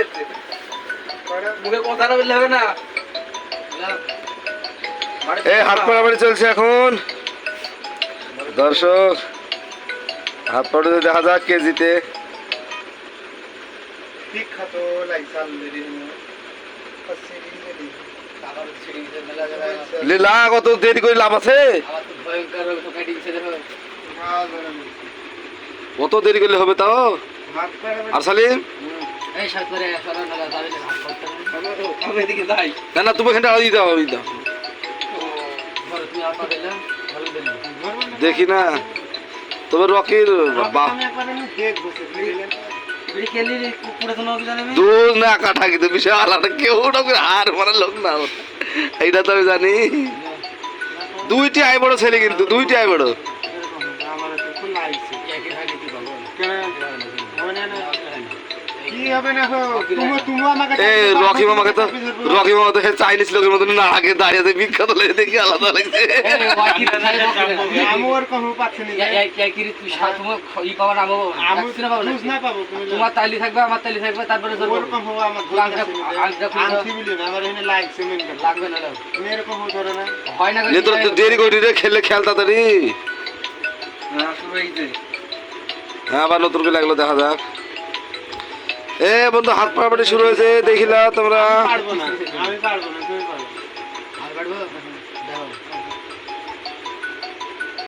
দিচ্ছে মুখে কথা না বললে হবে না। এ হাত পাড়াপাড়ি চলছে এখন। দর্শক হাত পাড়ে দেখা যাক কেজিতে। বিখ্যাত লীলা কত দেরি করে লাভ আছে? কত দেরি করলে হবে তাও? আর সালিম? না না হাত করতে আমি এদিকে যাই। না না তুমি এখানটা আলাদা দাও আলাদা দাও দেখি না। তবে রকির বা আমি একবার আমি দেখব সে বুঝলেন বিড়ি খেলি কুকুরে তো দূর না কাটা কিন্তু বিশাল আলাদা কেউ রকির হার মানে লোক না এইটা তো আমি জানি। দুইটি আই বড় ছেলে কিন্তু দুইটি আই বড়। রকি মামাকে তো রকি মামা তো চাইনিজ লোকের মতন দাঁড়িয়ে আছে বিখ্যাত লেগে দেখি আলাদা লাগছে। তোমার তালি থাকবে আমার তালি থাকবে তারপরে খুলে দেরি করি রে খেললে খেল তাড়াতাড়ি। হ্যাঁ, হ্যাঁ আবার নতুন করে লাগল দেখা যাক। এ বন্ধু হাত পাড়াপাড়ি শুরু হয়েছে দেখিলা তোমরা পারব না আমি পারব না তুমি পারব আর বাড়বো?